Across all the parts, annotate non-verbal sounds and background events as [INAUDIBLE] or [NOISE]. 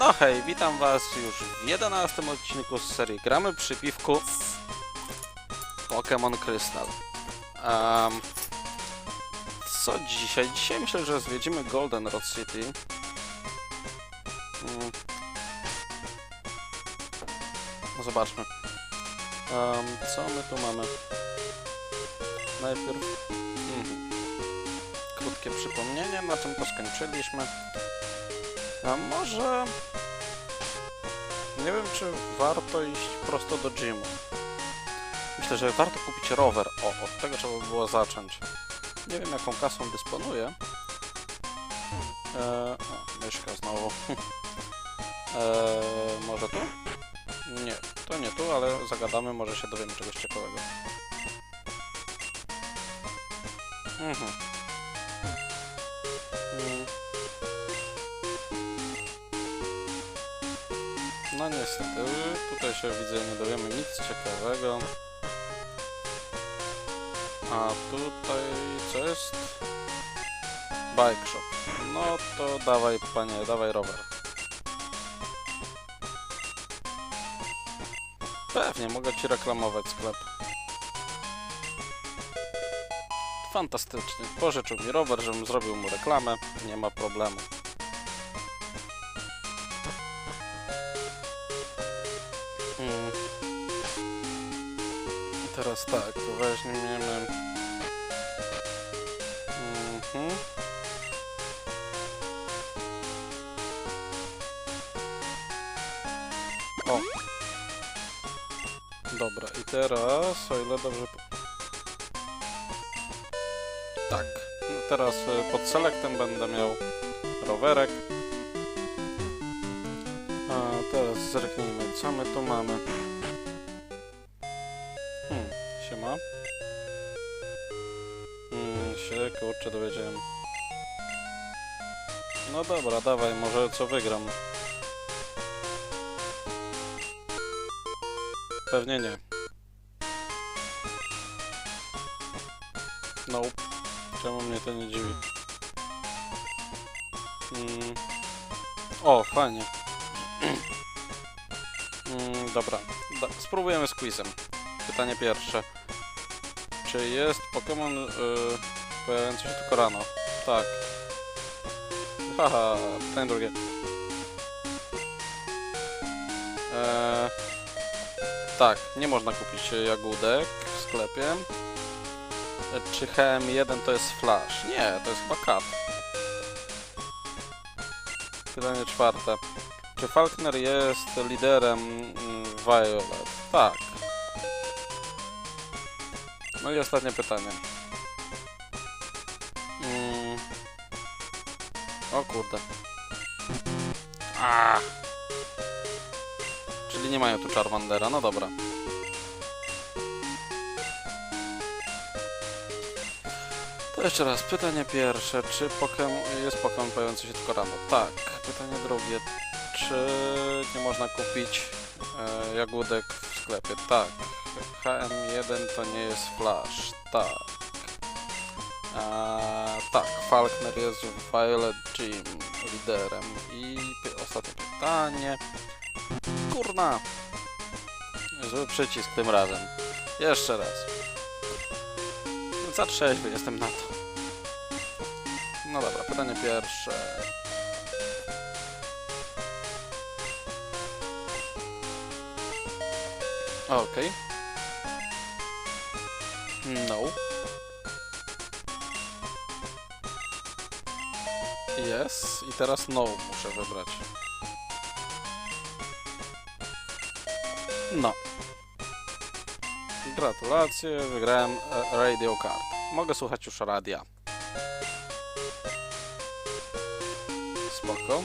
No hej, witam was już w 11 odcinku z serii Gramy przy piwku Pokémon Crystal. Um, co dzisiaj? Dzisiaj myślę, że zwiedzimy Golden Rod City. Mm. No zobaczmy. Um, co my tu mamy? Najpierw... Mhm. Krótkie przypomnienie, na czym to skończyliśmy. A może... Nie wiem, czy warto iść prosto do gymu. Myślę, że warto kupić rower. O, od tego trzeba by było zacząć. Nie wiem, jaką kasą dysponuję. Eee, o, myszka znowu. eee, [LAUGHS] może tu? Nie, to nie tu, ale zagadamy, może się dowiemy czegoś ciekawego. Mhm. No niestety, tutaj się widzę, nie dowiemy nic ciekawego. A tutaj co jest? Bike shop. No to dawaj panie, dawaj rower. Pewnie, mogę ci reklamować sklep. Fantastycznie. Pożyczył mi rower, żebym zrobił mu reklamę. Nie ma problemu. Teraz tak, to weźmiemy... Mhm. O! Dobra, i teraz, o ile dobrze... Tak. Teraz y, pod selektem będę miał rowerek. A teraz zerknijmy, co my tu mamy. Siema. Hmm, się kurczę dowiedziałem. No dobra, dawaj, może co wygram. Pewnie nie. Nope. Czemu mnie to nie dziwi? Mm. O, fajnie. Mm, dobra, da, spróbujemy z quizem. Pytanie pierwsze. Czy jest Pokémon y, pojawiający się tylko rano? Tak. Haha, pytanie drugie. Eee, tak, nie można kupić jagódek w sklepie. E, Czy HM1 to jest Flash? Nie, to jest chyba Cat. Pytanie czwarte. Czy Falkner jest liderem mm, Violet? Tak. No i ostatnie pytanie. Mm. O kurde. Czyli nie mają tu Charmandera, no dobra. To jeszcze raz, pytanie pierwsze, czy Pokémon, jest Pokémon pojawiający się tylko rano? Tak. Pytanie drugie, czy nie można kupić e, jagódek w sklepie? Tak. HM1 to nie jest Flash? Tak. A, tak, Falkner jest w Violet Gym liderem. I ostatnie pytanie. Kurna! Zły przycisk tym razem. Jeszcze raz. Za trzeźwy jestem na to. No dobra, pytanie pierwsze. Okej. No. Yes. I teraz no muszę wybrać. No. Gratulacje, wygrałem e, Radio Card. Mogę słuchać już radia. Spoko.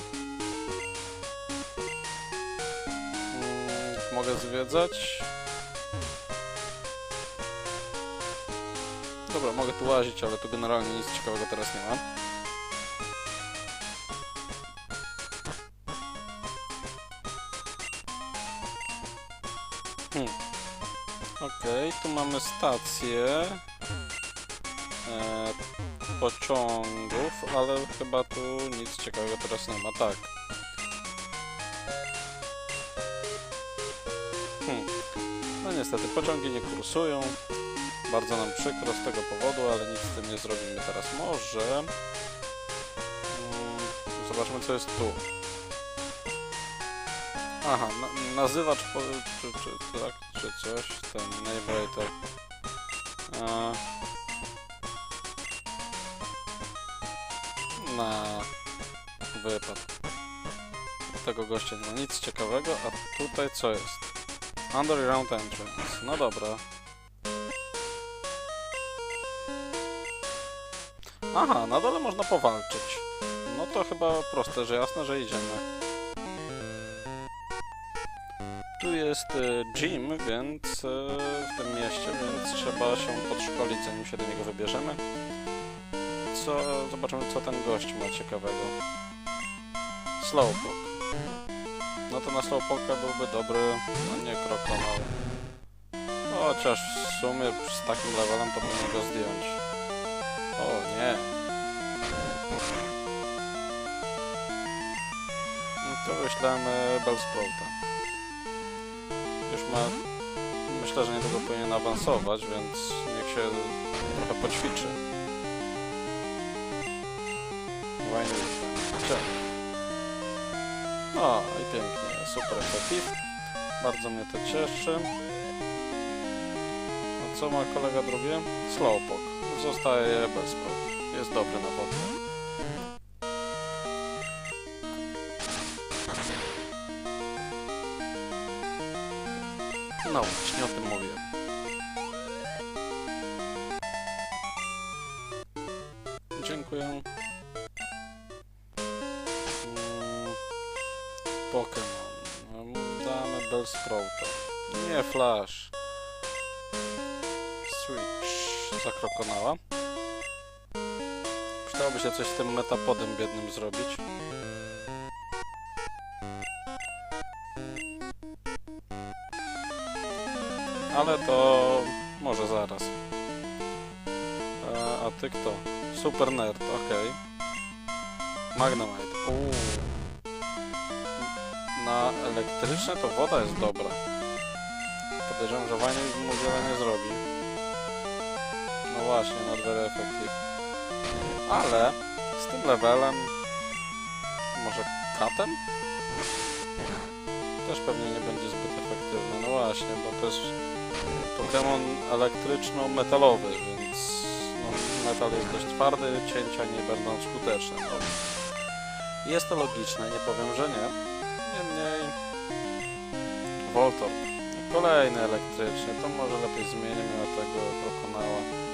Mm, mogę zwiedzać. Dobra, mogę tu łazić, ale tu generalnie nic ciekawego teraz nie ma. Hmm. Okej, okay, tu mamy stację e, pociągów, ale chyba tu nic ciekawego teraz nie ma. Tak. Hmm. No niestety, pociągi nie kursują. Bardzo nam przykro z tego powodu, ale nic z tym nie zrobimy teraz. Może... Mm, zobaczmy co jest tu. Aha, na, nazywacz po, czy, czy, tak, czy coś, ten. A, na wypad. Tego gościa nie ma nic ciekawego, a tutaj co jest? Underground entrance. No dobra. Aha, na dole można powalczyć. No to chyba proste, że jasne, że idziemy. Tu jest e, gym, więc e, w tym mieście, więc trzeba się podszkolić, zanim się do niego wybierzemy. Co, zobaczymy, co ten gość ma ciekawego. Slowpoke. No to na Slowpoke'a byłby dobry, no nie krokonał. Chociaż w sumie z takim levelem to powinien go zdjąć. O nie. No to wyślemy Bellsprouta. Już ma... Myślę, że niedługo powinien awansować, więc niech się trochę poćwiczy. Fajnie. O, i pięknie, super efektyw. Bardzo mnie to cieszy. Co ma kolega drugie? Slowpoke. Zostaje Bellsprout. Jest dobry na wodne. No, właśnie o tym mówiłem. Dziękuję. Mm, Pokémon. Damy Bellsprouta. Nie Flash. Zakrokonała. Przydałoby się coś z tym metapodem biednym zrobić. Ale to może zaraz. E, a ty kto? Super Nerd, okej. Magnemite. Uuu. Na elektryczne to woda jest dobra. Podejrzewam, że Wajnik mu wiele nie zrobi. Właśnie, not very effective. Ale z tym levelem może katem? Też pewnie nie będzie zbyt efektywny. No właśnie, bo to jest Pokémon elektryczno-metalowy, więc no, metal jest dość twardy, cięcia nie będą skuteczne. No, jest to logiczne, nie powiem, że nie. Niemniej Voltor. Kolejny elektryczny, to może lepiej zmienimy na tego Krokonała.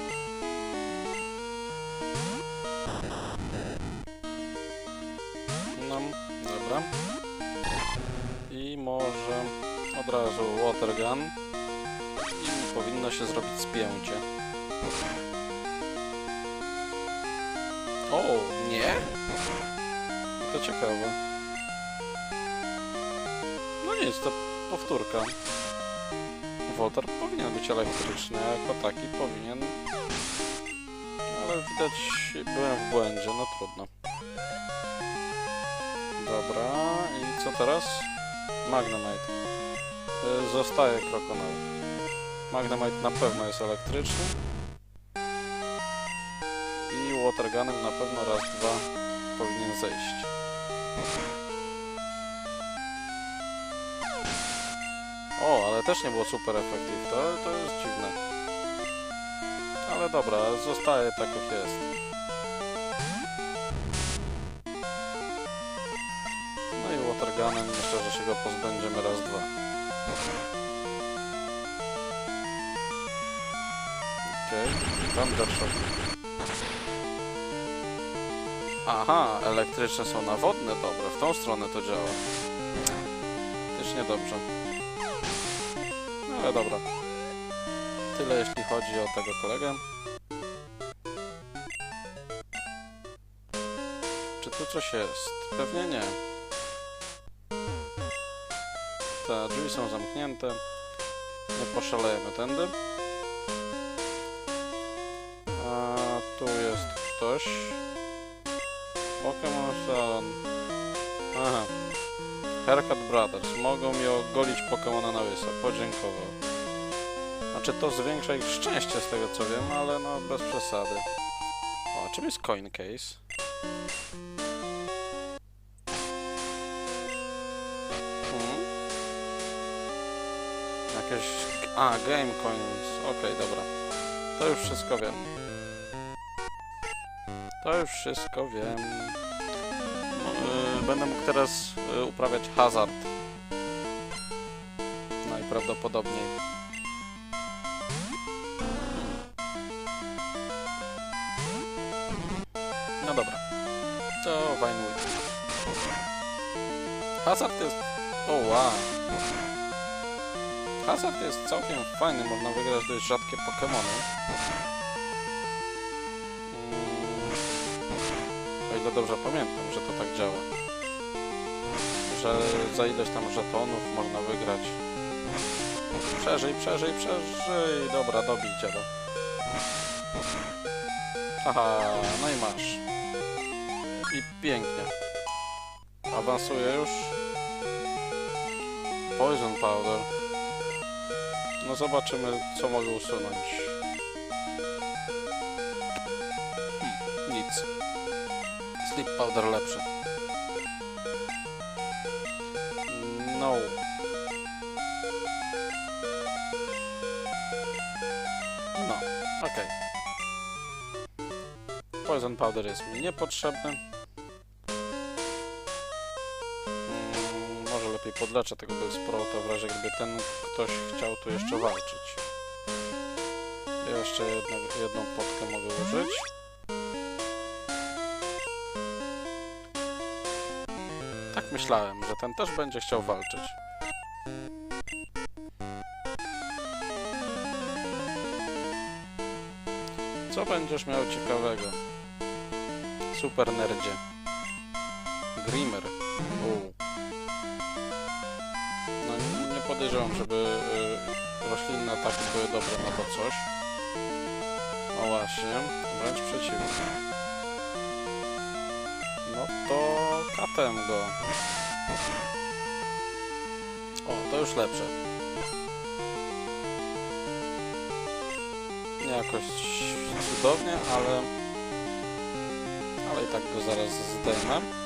I może od razu Water Gun. I powinno się zrobić spięcie. O, nie? To ciekawe. No nic, to powtórka. Wotar powinien być elektryczny, a jako taki powinien... Ale widać, byłem w błędzie, no trudno. Dobra, i co teraz? Magnemite. Y, Zostaje Krokonał. Magnemite na pewno jest elektryczny. I Watergunem na pewno raz, dwa powinien zejść. O, ale też nie było super efektyw. To, to jest dziwne. Ale dobra, zostaje tak jak jest. Watergunem myślę, że się go pozbędziemy raz, dwa. Okej, okay. Thundershock. Aha, elektryczne są na wodne, dobra, w tą stronę to działa. Też niedobrze. No ale dobra. Tyle jeśli chodzi o tego kolegę. Czy tu coś jest? Pewnie nie. Te drzwi są zamknięte. Nie poszalejemy tędy. A tu jest ktoś. Pokémon Salon. Aha. Haircut Brothers. Mogą mi ogolić Pokémona na łyso. Podziękował. Znaczy to zwiększa ich szczęście z tego co wiem, ale no bez przesady. O, czym jest coin case? Jakieś... A, game coins. Okej, dobra. To już wszystko wiem. To już wszystko wiem. Y, będę mógł teraz y, uprawiać hazard. Najprawdopodobniej. No dobra. To Vinewood. Hazard jest... O wow. Hazard jest całkiem fajny, można wygrać dość rzadkie Pokémony. Mm, O ile dobrze pamiętam, że to tak działa. Że za ileś tam żetonów można wygrać. Przeżyj, przeżyj, przeżyj. Dobra, dobijcie to. Aha, no i masz. I pięknie. Awansuję już. Poison Powder. No zobaczymy, co mogę usunąć. Hmm, nic. Sleep Powder lepszy. No. No, okej. Poison Powder jest mi niepotrzebny. Lepiej podleczę tego Bellsprouta w razie gdyby ten ktoś chciał tu jeszcze walczyć. Jeszcze jedno, jedną potkę mogę użyć. Tak myślałem, że ten też będzie chciał walczyć. Co będziesz miał ciekawego? Super nerdzie. Grimmer. U. No podejrzewam, żeby y, roślinne ataki były dobre na to coś. O właśnie, wręcz przeciwnie. No to katem go. O, to już lepsze. Nie jakoś cudownie, ale... Ale i tak go zaraz zdejmę.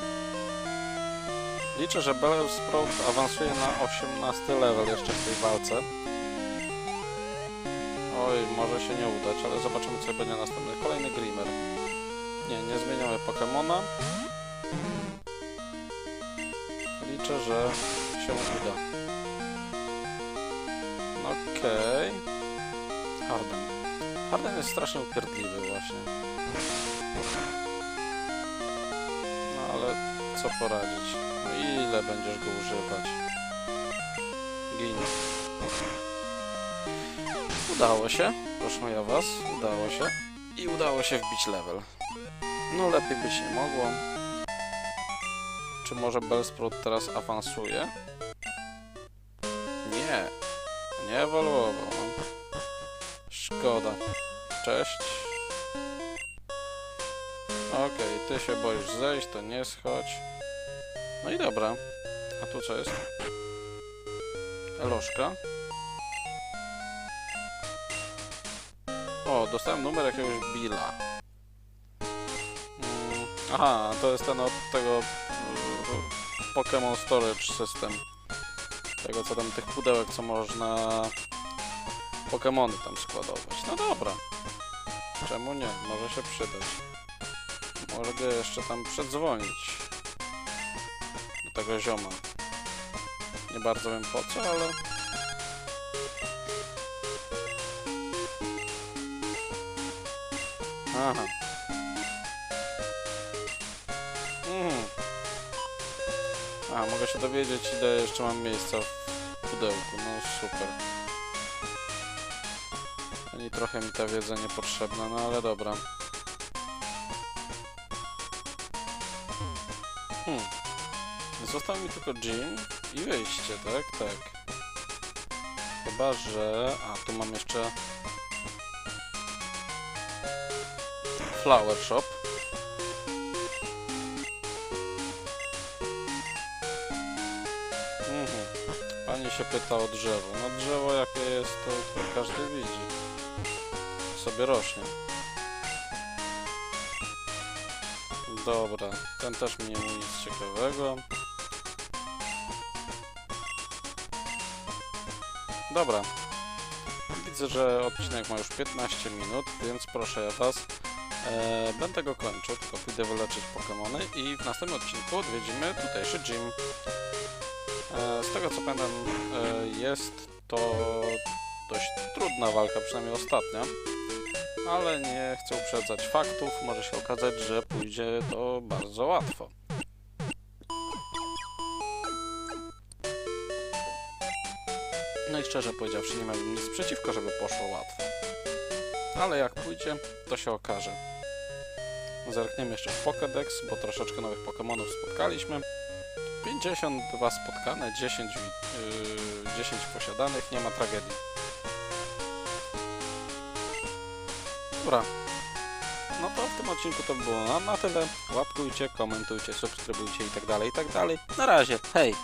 Liczę, że Bellsprout awansuje na 18 level jeszcze w tej walce. Oj, może się nie udać, ale zobaczymy co będzie następny. Kolejny Grimmer. Nie, nie zmieniamy Pokemona. Liczę, że się uda. Okej. Harden. Harden jest strasznie upierdliwy właśnie. No ale co poradzić? Ile będziesz go używać? Gin. Udało się, proszę ja was, udało się. I udało się wbić level. No lepiej by się mogło. Czy może Bellsprout teraz awansuje? Nie. Nie ewoluował. Szkoda. Cześć. Okej, ty się boisz zejść, to nie schodź. No i dobra. A tu co jest? Eloszka. O, dostałem numer jakiegoś Billa. Mm, aha, to jest ten od tego y, Pokémon Storage System. Tego co tam, tych pudełek, co można Pokémony tam składować. No dobra. Czemu nie? Może się przydać. Może go jeszcze tam przedzwonić. Tego zioma. Nie bardzo wiem po co, ale... Aha. Mhm. A, mogę się dowiedzieć, ile jeszcze mam miejsca w pudełku. No super. Ani trochę mi ta wiedza niepotrzebna, no ale dobra. Został mi tylko gym i wyjście, tak? Tak. Chyba, że... A, tu mam jeszcze... Flower Shop. Mhm. Pani się pyta o drzewo. No drzewo jakie jest, to, to każdy widzi. Sobie rośnie. Dobra, ten też mi nie nic ciekawego. Dobra. Widzę, że odcinek ma już 15 minut, więc proszę Was. E, będę go kończył, tylko pójdę wyleczyć Pokémony i w następnym odcinku odwiedzimy tutejszy gym. E, z tego co pamiętam, e, jest to dość trudna walka, przynajmniej ostatnia. Ale nie chcę uprzedzać faktów, może się okazać, że pójdzie to bardzo łatwo. No i szczerze powiedziawszy, nie miałbym nic przeciwko, żeby poszło łatwo. Ale jak pójdzie, to się okaże. Zerkniemy jeszcze w Pokédex, bo troszeczkę nowych Pokémonów spotkaliśmy. 52 spotkane, 10, yy, 10 posiadanych, nie ma tragedii. Dobra. No to w tym odcinku to było na, na tyle. Łapkujcie, komentujcie, subskrybujcie i tak dalej, i tak dalej. Na razie, hej!